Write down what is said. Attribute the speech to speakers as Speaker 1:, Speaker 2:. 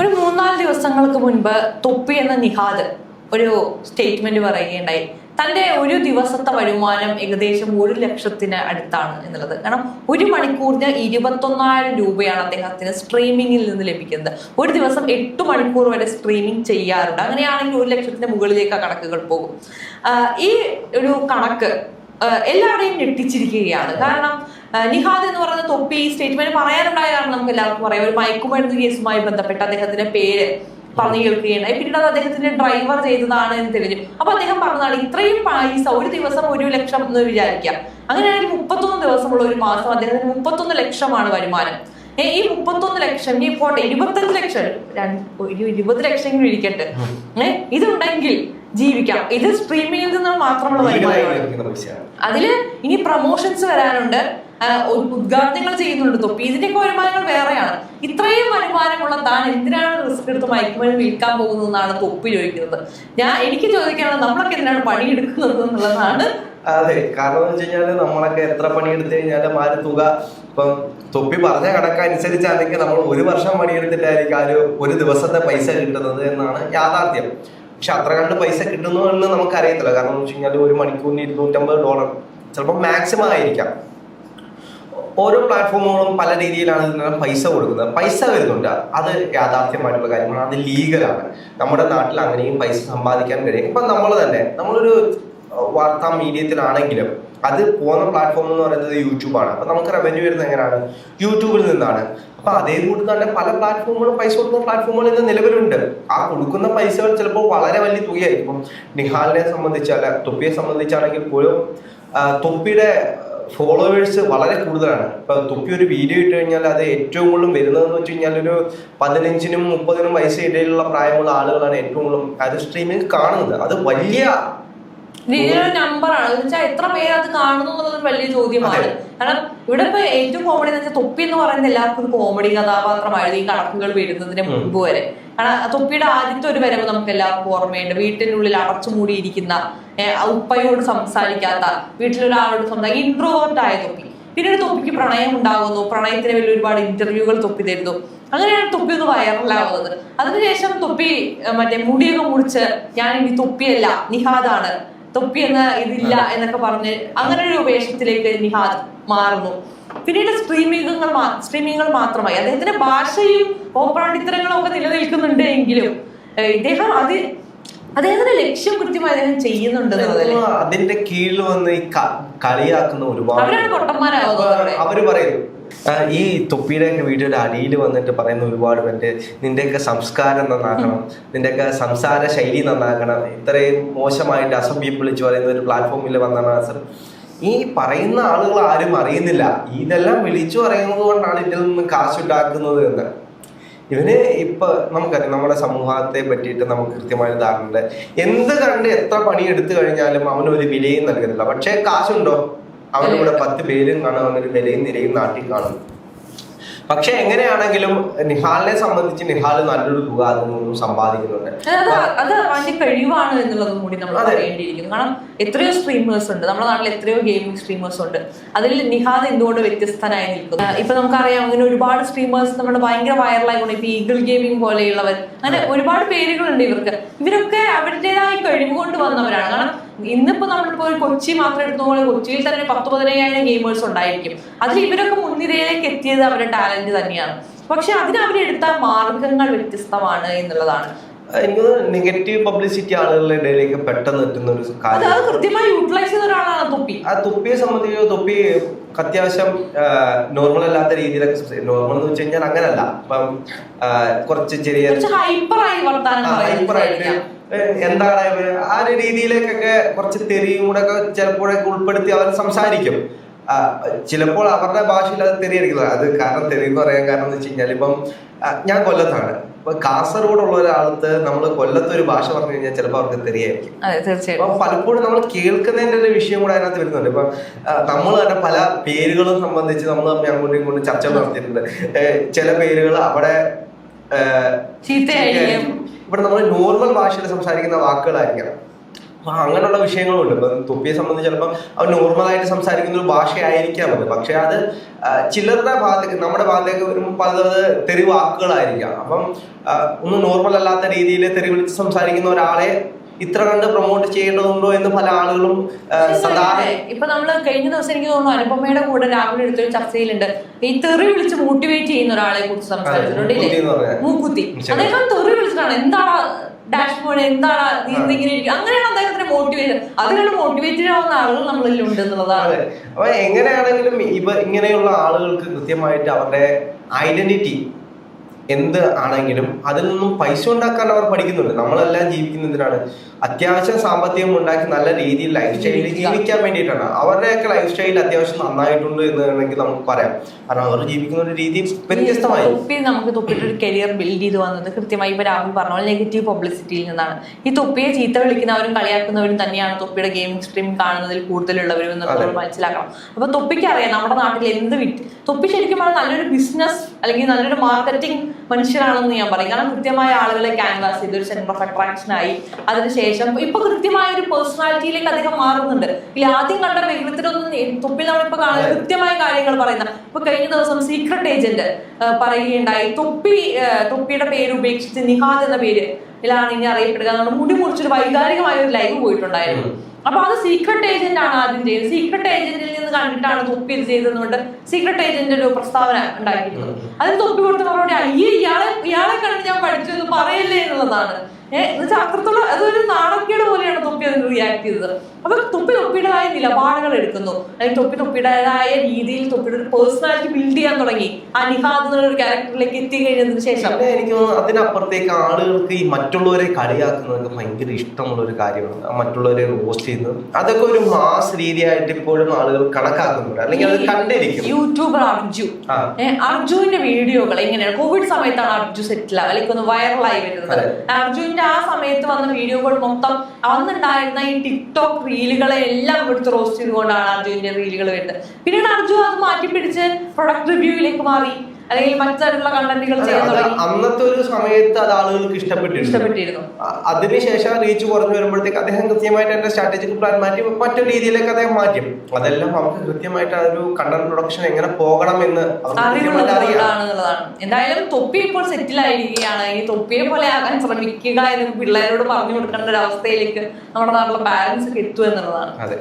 Speaker 1: ഒരു മൂന്നാൽ ദിവസങ്ങൾക്ക് മുൻപ് തൊപ്പി എന്ന നിഹാദ് ഒരു സ്റ്റേറ്റ്മെന്റ് പറയുകയുണ്ടായി. തന്റെ ഒരു ദിവസത്തെ വരുമാനം ഏകദേശം ഒരു ലക്ഷത്തിന് അടുത്താണ് എന്നുള്ളത്. കാരണം ഒരു മണിക്കൂറിന് ഇരുപത്തൊന്നായിരം രൂപയാണ് അദ്ദേഹത്തിന് സ്ട്രീമിങ്ങിൽ നിന്ന് ലഭിക്കുന്നത്. ഒരു ദിവസം എട്ട് മണിക്കൂർ വരെ സ്ട്രീമിംഗ് ചെയ്യാറുണ്ട്. അങ്ങനെയാണെങ്കിൽ ഒരു ലക്ഷത്തിന്റെ മുകളിലേക്ക് ആ കണക്കുകൾ പോകും. ഈ ഒരു കണക്ക് എല്ലാവരെയും ഞെട്ടിച്ചിരിക്കുകയാണ്. കാരണം നിഹാദ് എന്ന് പറയുന്ന തൊപ്പി സ്റ്റേറ്റ്മെന്റ് പറയാനുണ്ടായ കാരണം നമുക്ക് എല്ലാവർക്കും പറയാം ഒരു മയക്കുമരുന്ന് കേസുമായി ബന്ധപ്പെട്ട് അദ്ദേഹത്തിന്റെ പേര് പറഞ്ഞു കേൾക്കുകയുണ്ടായി. പിന്നീട് അത് അദ്ദേഹത്തിന്റെ ഡ്രൈവർ ചെയ്തതാണ് എന്ന് തെളിഞ്ഞു. അപ്പൊ അദ്ദേഹം പറഞ്ഞതാണ് ഇത്രയും പൈസ ഒരു ദിവസം ഒരു ലക്ഷം എന്ന് വിചാരിക്കാം. അങ്ങനെയാണെങ്കിൽ മുപ്പത്തൊന്ന് ദിവസമുള്ള ഒരു മാസം അദ്ദേഹത്തിന് മുപ്പത്തൊന്ന് ലക്ഷമാണ് വരുമാനം. ഈ മുപ്പത്തൊന്ന് ലക്ഷം ഈ പോട്ടെ ഇരുപത്തഞ്ച് ലക്ഷം ഒരു ഇരുപത് ലക്ഷമെങ്കിലും ഇരിക്കട്ടെ. ഏഹ് ഇതുണ്ടെങ്കിൽ ജീവിക്കാം. ഇത് സ്ട്രീമിങ്ങിൽ നിന്ന് മാത്രമുള്ള വരുമാനമാണ്. അതിൽ ഇനി പ്രൊമോഷൻസ് വരാനുണ്ട്. ഉദ്ഘാടനങ്ങൾ ചെയ്യുന്നുണ്ട് തൊപ്പി ഇതിന്റെയൊക്കെ വരുമാനങ്ങൾ വേറെയാണ്. ഇത്രയും വരുമാനമുള്ള താൻ എന്തിനാണ് റിസ്ക് എടുത്ത് മയക്കുമരുന്ന് വിൽക്കാൻ പോകുന്നതെന്നാണ് തൊപ്പി ചോദിക്കുന്നത്. ഞാൻ എനിക്ക് ചോദിക്കാനുള്ളത് നമ്മളൊക്കെ എന്തിനാണ് പണിയെടുക്കുന്നത് എന്നുള്ളതാണ്.
Speaker 2: അതെ കാരണം എന്ന് വെച്ച് കഴിഞ്ഞാൽ നമ്മളൊക്കെ എത്ര പണിയെടുത്ത് കഴിഞ്ഞാലും ആ ഒരു തുക ഇപ്പം തൊപ്പി പറഞ്ഞ കണക്കനുസരിച്ചാണെങ്കിൽ നമ്മൾ ഒരു വർഷം പണിയെടുത്തിട്ടായിരിക്കും ആ ഒരു ഒരു ദിവസത്തെ പൈസ കിട്ടുന്നത് എന്നാണ് യാഥാർത്ഥ്യം. പക്ഷെ അത്ര കണ്ട് പൈസ കിട്ടുന്നു എന്ന് നമുക്ക് അറിയത്തില്ല കാരണം എന്ന് വെച്ച് കഴിഞ്ഞാൽ ഒരു മണിക്കൂറിന് ഇരുന്നൂറ്റമ്പത് ഡോളർ. ചിലപ്പോൾ മാക്സിമം ആയിരിക്കാം. ഓരോ പ്ലാറ്റ്ഫോമുകളും പല രീതിയിലാണ് പൈസ കൊടുക്കുന്നത്. പൈസ വരുന്നുണ്ട്. അത് യാഥാർത്ഥ്യമായിട്ടുള്ള കാര്യമാണ് അത് ലീഗലാണ് നമ്മുടെ നാട്ടിൽ അങ്ങനെയും പൈസ സമ്പാദിക്കാൻ കഴിയും. ഇപ്പം നമ്മൾ തന്നെ നമ്മളൊരു വാർത്താ മീഡിയത്തിലാണെങ്കിലും അത് പോകുന്ന പ്ലാറ്റ്ഫോം എന്ന് പറയുന്നത് യൂട്യൂബാണ്. അപ്പം നമുക്ക് റവന്യൂ വരുന്നത് എങ്ങനെയാണ്? യൂട്യൂബിൽ നിന്നാണ്. അപ്പം അതേ കൂടി തന്നെ പല പ്ലാറ്റ്ഫോമുകളും പൈസ കൊടുക്കുന്ന പ്ലാറ്റ്ഫോമുകൾ ഇന്ന് നിലവിലുണ്ട്. ആ കൊടുക്കുന്ന പൈസകൾ ചിലപ്പോൾ വളരെ വലിയ തുകയായിരിക്കും. നിഹാലിനെ സംബന്ധിച്ച് അല്ല തൊപ്പിയെ സംബന്ധിച്ചാണെങ്കിൽ പോലും തൊപ്പിയുടെ ഫോളോവേഴ്സ് വളരെ കൂടുതലാണ്. ഇപ്പം തുപ്പി ഒരു വീഡിയോ ഇട്ട് കഴിഞ്ഞാൽ അത് ഏറ്റവും കൂടുതൽ വരുന്നതെന്ന് വെച്ച് കഴിഞ്ഞാൽ ഒരു പതിനഞ്ചിനും മുപ്പതിനും വയസ്സിനിടയിലുള്ള പ്രായമുള്ള ആളുകളാണ് ഏറ്റവും കൂടുതലും അത് സ്ട്രീമിംഗ് കാണുന്നത്. അത് വലിയ
Speaker 1: ഇതിനൊരു നമ്പറാണ് വെച്ചാൽ എത്ര പേര് അത് കാണുന്നു എന്നുള്ളത് ഒരു വലിയ ചോദ്യമാണ്. കാരണം ഇവിടെ ഇപ്പൊ ഏറ്റവും കോമഡി എന്ന് വെച്ചാൽ തൊപ്പി എന്ന് പറയുന്നത് എല്ലാവർക്കും ഒരു കോമഡി കഥാപാത്രമായിരുന്നു ഈ കണക്കുകൾ വരുന്നതിന് മുമ്പ് വരെ. കാരണം തൊപ്പിയുടെ ആദ്യത്തെ ഒരു വരവ് നമുക്ക് എല്ലാവർക്കും ഓർമ്മയുണ്ട്. വീട്ടിനുള്ളിൽ അടച്ചു മൂടിയിരിക്കുന്ന ഉപ്പയോട് സംസാരിക്കാത്ത വീട്ടിലൊരാളോട് സംസാരിക്കുക ഇൻട്രോവേർട്ട് ആയ തൊപ്പി. പിന്നീട് തൊപ്പിക്ക് പ്രണയം ഉണ്ടാകുന്നു. പ്രണയത്തിന് വലിയ ഒരുപാട് ഇന്റർവ്യൂകൾ തൊപ്പി തരുന്നു. അങ്ങനെയാണ് തൊപ്പി ഒന്ന് വൈറലാവുന്നത് അതിനുശേഷം തൊപ്പി മറ്റേ മുടിയൊക്കെ മുറിച്ച് ഞാൻ ഇനി തൊപ്പിയല്ല നിഹാദാണ്. തൊപ്പി എന്ന ഇതില്ല എന്നൊക്കെ പറഞ്ഞ് അങ്ങനെ ഒരു വേഷത്തിലേക്ക് നിഹാദ് മാറുന്നു. പിന്നീട് സ്ട്രീമിങ്ങുകൾ സ്ട്രീമിങ്ങുകൾ മാത്രമായി. അദ്ദേഹത്തിന്റെ ഭാഷയും ഓപ്പറാണ്ടിത്തരങ്ങളും ഒക്കെ നിലനിൽക്കുന്നുണ്ട് എങ്കിലും ഇദ്ദേഹം അത് അദ്ദേഹത്തിന്റെ ലക്ഷ്യം കൃത്യമായി അദ്ദേഹം ചെയ്യുന്നുണ്ട്
Speaker 2: അതിന്റെ കീഴിൽ വന്ന് കളിയാക്കുന്ന ഒരുപാട്
Speaker 1: അവരാണ് പൊട്ടന്മാരാവുന്നത്
Speaker 2: അവർ പറയുന്നു ഈ തൊപ്പിയുടെയൊക്കെ വീഡിയോയുടെ അടിയിൽ വന്നിട്ട് പറയുന്ന ഒരുപാട് പേര് നിന്റെയൊക്കെ സംസ്കാരം നന്നാക്കണം നിന്റെയൊക്കെ സംസാര ശൈലി നന്നാക്കണം ഇത്രയും മോശമായിട്ട് അസഭ്യം വിളിച്ച് പറയുന്ന ഒരു പ്ലാറ്റ്ഫോമിൽ വന്നാണ് സർ ഈ പറയുന്ന ആളുകൾ ആരും അറിയുന്നില്ല. ഇതെല്ലാം വിളിച്ചു പറയുന്നത് കൊണ്ടാണ് ഇതിൽ നിന്ന് കാശുണ്ടാക്കുന്നത് എന്ന്. ഇവന് ഇപ്പൊ നമുക്കറിയാം നമ്മുടെ സമൂഹത്തെ പറ്റിയിട്ട് നമുക്ക് കൃത്യമായ ധാരണയുണ്ട്. എന്ത് കണ്ട് എത്ര പണി എടുത്തു കഴിഞ്ഞാലും അവനൊരു വിലയും നൽകുന്നില്ല. പക്ഷേ കാശുണ്ടോ? അവനിവിടെ പത്ത് പേരും കാണാൻ അവനൊരു വിലയും നിരയും നാട്ടിൽ കാണും പക്ഷെ എങ്ങനെയാണെങ്കിലും നിഹാലിനെ സംബന്ധിച്ച് നിഹാൽ നല്ലൊരു തുക അതിൽ നിന്നും സമ്പാദിക്കുന്നുണ്ട്
Speaker 1: അത് അതിന്റെ കഴിവാണ് എന്നുള്ളതും കൂടി നമ്മൾ. പറയേണ്ടിയിരിക്കുന്നു. കാരണം എത്രയോ സ്ട്രീമേഴ്സ് ഉണ്ട്. നമ്മുടെ നാട്ടിൽ എത്രയോ ഗെയിമിംഗ് സ്ട്രീമേഴ്സ് ഉണ്ട്. അതിൽ നിഹാദ് എന്തുകൊണ്ട് വ്യത്യസ്തനായി നിൽക്കുന്നു? ഇപ്പൊ നമുക്കറിയാം അങ്ങനെ ഒരുപാട് സ്ട്രീമേഴ്സ് നമ്മുടെ ഭയങ്കര വൈറലായിക്കൊണ്ട് ഇപ്പൊ ഈഗിൾ ഗെയിമിംഗ് പോലെയുള്ളവർ. അങ്ങനെ ഒരുപാട് പേരുകളുണ്ട് ഇവർക്ക്. ഇവരൊക്കെ അവരുടേതായ കഴിവ് കൊണ്ട് വന്നവരാണ്. കാരണം ഇന്നിപ്പോ നമ്മളിപ്പോ ഒരു കൊച്ചി മാത്രം എടുത്ത പോലെ കൊച്ചിയിൽ തന്നെ ഒരു പത്ത് പതിനയ്യായിരം ഗെയിമേഴ്സ് ഉണ്ടായിരിക്കും. അതിൽ ഇവരൊക്കെ മുൻനിരയിലേക്ക് എത്തിയത് അവരുടെ ടാലന്റ് തന്നെയാണ്. പക്ഷെ അതിന് അവരെടുത്ത മാർഗങ്ങൾ വ്യത്യസ്തമാണ് എന്നുള്ളതാണ്.
Speaker 2: എനിക്ക് നെഗറ്റീവ് പബ്ലിസിറ്റി ആളുകളുടെ ഇടയിലേക്ക് പെട്ടെന്ന് എത്തുന്ന ഒരു കാര്യം.
Speaker 1: കൃത്യമായി യൂട്ടിലൈസ് ചെയ്ത ഒരാളാണ് തുപ്പി.
Speaker 2: ആ തുപ്പിയെ സംബന്ധിച്ച് തുപ്പി അത്യാവശ്യം നോർമൽ അല്ലാത്ത രീതിയിലൊക്കെ നോർമൽ എന്ന് വെച്ച് കഴിഞ്ഞാൽ അങ്ങനല്ല. ഇപ്പം കുറച്ച് ചെറിയ എന്താണ് ആ ഒരു രീതിയിലേക്കൊക്കെ കുറച്ച് തെറിയും കൂടെ ഒക്കെ ചിലപ്പോഴൊക്കെ ഉൾപ്പെടുത്തി അവർ സംസാരിക്കും. ചിലപ്പോൾ അവരുടെ ഭാഷയിൽ അത് തെറിയായിരിക്കുന്നത് അത് കാരണം തെറി എന്ന് പറയാൻ കാരണം എന്ന് വെച്ച് കഴിഞ്ഞാൽ ഇപ്പം ഞാൻ കൊല്ലത്താണ്. ഇപ്പൊ കാസർഗോഡുള്ള ഒരാളത്ത് നമ്മൾ കൊല്ലത്ത് ഒരു ഭാഷ പറഞ്ഞു കഴിഞ്ഞാൽ ചിലപ്പോൾ അവർക്ക് തെറിയായിരിക്കും. അപ്പൊ പലപ്പോഴും നമ്മൾ കേൾക്കുന്നതിന്റെ ഒരു വിഷയം കൂടെ അതിനകത്ത് വരുന്നുണ്ട്. ഇപ്പൊ നമ്മൾ തന്നെ പല പേരുകളും സംബന്ധിച്ച് നമ്മൾ അങ്ങോട്ടും ഇങ്ങോട്ടും ചർച്ച നടത്തിയിട്ടുണ്ട്. ചില പേരുകൾ അവിടെ ഇവിടെ നമ്മൾ നോർമൽ ഭാഷയിൽ സംസാരിക്കുന്ന വാക്കുകളായിരിക്കണം. അപ്പൊ അങ്ങനെയുള്ള വിഷയങ്ങളുണ്ട്. ഇപ്പം തൊപ്പിയെ സംബന്ധിച്ച് ചിലപ്പം അവൻ നോർമലായിട്ട് സംസാരിക്കുന്ന ഒരു ഭാഷയായിരിക്കാം അത്. പക്ഷെ അത് ചിലരുടെ ഭാഗത്തേക്ക് നമ്മുടെ ഭാഗത്തേക്ക് വരുമ്പോൾ പലത് തെറി വാക്കുകളായിരിക്കാം അപ്പം ഒന്ന് നോർമൽ അല്ലാത്ത രീതിയിൽ തെറി വിളിച്ച് സംസാരിക്കുന്ന ഒരാളെ ഇത്ര കണ്ട് പ്രൊമോട്ട് ചെയ്യേണ്ടതുണ്ടോ എന്ന് പല ആളുകളും സാധാരണ
Speaker 1: ഇപ്പൊ നമ്മൾ കഴിഞ്ഞ ദിവസം എനിക്ക് തോന്നുന്നു അനുപമയുടെ കൂടെ രാഹുൽ എടുത്തൊരു ചർച്ചയിലുണ്ട്. ഈ തെറി വിളിച്ച് മോട്ടിവേറ്റ് ചെയ്യുന്ന ഒരാളെ കുറിച്ച് സംസാരിച്ചിട്ടുണ്ട്
Speaker 2: മൂക്കുത്തി.
Speaker 1: അദ്ദേഹം തെറി വിളിച്ചിട്ടാണ്. എന്താണ് ഡാഷ്ബോർഡ് എന്താണ് നീ എന്തെങ്കിലും ഇരിക്കുക അങ്ങനെയാണ് അദ്ദേഹത്തിന്റെ മോട്ടിവേറ്റ് അതിനുള്ള മോട്ടിവേറ്റഡ് ആവുന്ന ആളുകൾ നമ്മളിൽ ഉണ്ട് എന്നുള്ളതാണ്.
Speaker 2: അപ്പൊ എങ്ങനെയാണെങ്കിലും ഇവ ഇങ്ങനെയുള്ള ആളുകൾക്ക് കൃത്യമായിട്ട് അവരുടെ ഐഡന്റിറ്റി എന്ത് ആണെങ്കിലും അതിൽ നിന്നും പൈസ ഉണ്ടാക്കാൻ അവർ പഠിക്കുന്നുണ്ട്. നമ്മളെല്ലാം ജീവിക്കുന്നതിനാണ് അത്യാവശ്യം സാമ്പത്തികം ഉണ്ടാക്കി നല്ല രീതിയിൽ ലൈഫ് സ്റ്റൈലിൽ ജീവിക്കാൻ വേണ്ടിയിട്ടാണ്. അവരുടെയൊക്കെ ലൈഫ് സ്റ്റൈൽ അത്യാവശ്യം നന്നായിട്ടുണ്ട് എന്ന് വേണമെങ്കിൽ നമുക്ക് പറയാം. കാരണം അവർ ജീവിക്കുന്ന ഒരു രീതി വ്യത്യസ്തമായി.
Speaker 1: തൊപ്പി നമുക്ക് തൊപ്പിയുടെ ഒരു കരിയർ ബിൽഡ് ചെയ്ത് വന്നത് കൃത്യമായി ഇപ്പൊ രാഹുൽ പറഞ്ഞ പോലെ നെഗറ്റീവ് പബ്ലിസിറ്റിയിൽ നിന്നാണ്. ഈ തൊപ്പിയെ ചീത്ത വിളിക്കുന്നവരും കളിയാക്കുന്നവരും തന്നെയാണ് തൊപ്പിയുടെ ഗെയിമിംഗ് സ്ട്രീം കാണുന്നതിൽ കൂടുതലുള്ളവരും എന്നുള്ളത് നമ്മൾ മനസ്സിലാക്കണം. അപ്പൊ തൊപ്പിക്ക് അറിയാം നമ്മുടെ നാട്ടിൽ എന്ത് തൊപ്പി ശരിക്കും പറഞ്ഞാൽ നല്ലൊരു ബിസിനസ് അല്ലെങ്കിൽ നല്ലൊരു മാർക്കറ്റിംഗ് മനുഷ്യനാണെന്ന് ഞാൻ പറയും. കാരണം കൃത്യമായ ആളുകളെ ക്യാൻവാസ് ചെയ്ത് ഒരു സെന്റർ ഓഫ് അട്രാക്ഷൻ ആയി. അതിനുശേഷം ഇപ്പൊ കൃത്യമായ ഒരു പേഴ്സണാലിറ്റിയിലേക്ക് അദ്ദേഹം മാറുന്നുണ്ട്. ഇല്ല ആദ്യം കണ്ട വിഗ്രഹത്തിലൊന്നും തൊപ്പി നമ്മളിപ്പോ കാണുന്ന കൃത്യമായ കാര്യങ്ങൾ പറയുന്ന ഇപ്പൊ കഴിഞ്ഞ ദിവസം സീക്രട്ട് ഏജന്റ് പറയുകയുണ്ടായി. തൊപ്പി തൊപ്പിയുടെ പേര് ഉപേക്ഷിച്ച് നിഹാദ് എന്ന പേര് ഇല്ലാണ് ഇനി അറിയപ്പെടുക. നമ്മുടെ മുടി മുറിച്ചൊരു വൈകാരികമായ ഒരു ലൈവ് പോയിട്ടുണ്ടായിരുന്നു അപ്പൊ അത് സീക്രട്ട് ഏജന്റ് ആണ് ആദ്യം ചെയ്തത്. സീക്രട്ട് ഏജന്റിൽ നിന്ന് കണ്ടിട്ടാണ് തൊപ്പി ഇത് ചെയ്തതുകൊണ്ട് സീക്രട്ട് ഏജന്റ് ഒരു പ്രസ്താവന ഉണ്ടായിരിക്കുന്നത്. അതിന് തൊപ്പി കൊടുത്ത മറുപടി അയ്യേ ഇയാളെ ഇയാളെ കണ്ട് ഞാൻ പഠിച്ചെന്ന് പറയല്ലേ എന്നുള്ളതാണ്. ഏഹ് അത്രത്തോളം അതൊരു നാണക്കേട് പോലെയാണ് തൊപ്പി അതിന് റിയാക്ട് ചെയ്തത്. അപ്പൊ തൊപ്പി തൊപ്പിയുടേതായ നിലപാടുകൾ എടുക്കുന്നു. അല്ലെങ്കിൽ തൊപ്പി തൊപ്പിയുടേതായ രീതിയിൽ ഒരു പേഴ്സണാലിറ്റി ബിൽഡ് ചെയ്യാൻ തുടങ്ങി. ആ നിഹാദ് എന്നുള്ള ഒരു ക്യാരക്ടറിലേക്ക് എത്തിക്കഴിഞ്ഞതിന് ശേഷം.
Speaker 2: പിന്നെ എനിക്ക് അതിനപ്പുറത്തേക്ക് ആളുകൾക്ക് ഈ മറ്റുള്ളവരെ കളിയാക്കുന്നതൊക്കെ ഭയങ്കര ഇഷ്ടമുള്ള ഒരു കാര്യമാണ് മറ്റുള്ളവരെ റോസ്റ്റ് ചെയ്യുന്നത്. അതൊക്കെ ഒരു മാസ് രീതിയായിട്ട് ഇപ്പോഴും ആളുകൾ കണക്കാക്കുന്നുണ്ട്. അല്ലെങ്കിൽ അത് കണ്ടിരിക്കും.
Speaker 1: യൂട്യൂബർ അർജു. അർജുവിന്റെ വീഡിയോകൾ എങ്ങനെയാണ്? കോവിഡ് സമയത്താണ് അർജു സെറ്റിൽ അല്ലെങ്കിൽ ഒന്ന് വൈറലായി വരുന്നത്. അർജുവിന്റെ ആ സമയത്ത് വന്ന വീഡിയോകൾ മൊത്തം അന്നുണ്ടായിരുന്ന ഈ ടിക്ടോക്ക് റീലുകളെ എല്ലാം എടുത്ത് റോസ്റ്റ് ചെയ്തുകൊണ്ടാണ് അർജുവിന്റെ റീലുകൾ വരുന്നത്. പിന്നീട് അർജു അത് മാറ്റി പിടിച്ച് പ്രൊഡക്റ്റ് റിവ്യൂവിലേക്ക് മാറി. അല്ലെങ്കിൽ കണ്ടന്റുകൾ
Speaker 2: അന്നത്തെ ഒരു സമയത്ത് അത് ആളുകൾക്ക്
Speaker 1: ഇഷ്ടപ്പെട്ടിരുന്നു.
Speaker 2: അതിനുശേഷം റീച്ച് കുറഞ്ഞു വരുമ്പോഴത്തേക്ക് അദ്ദേഹം കൃത്യമായിട്ട് എന്റെ സ്ട്രാറ്റജിക് പ്ലാൻ മാറ്റി മറ്റൊരു രീതിയിലേക്ക് അദ്ദേഹം മാറ്റും. അതെല്ലാം നമുക്ക് കൃത്യമായിട്ട് ആ ഒരു കണ്ടന്റ് പ്രൊഡക്ഷൻ എങ്ങനെ പോകണം എന്ന്
Speaker 1: എന്തായാലും തൊപ്പി ഇപ്പോൾ സെറ്റിൽ ആയിരിക്കുകയാണ്. ഈ തൊപ്പിയെ പോലെ ആകാൻ ശ്രമിക്കുക എന്ന് പിള്ളേരോട് പറഞ്ഞു കൊടുക്കേണ്ട ഒരു അവസ്ഥയിലേക്ക് നമ്മുടെ നാട്ടിലെ പാരന്റ്സ് ഒക്കെ എത്തുക എന്നുള്ളതാണ്.
Speaker 2: അതെ.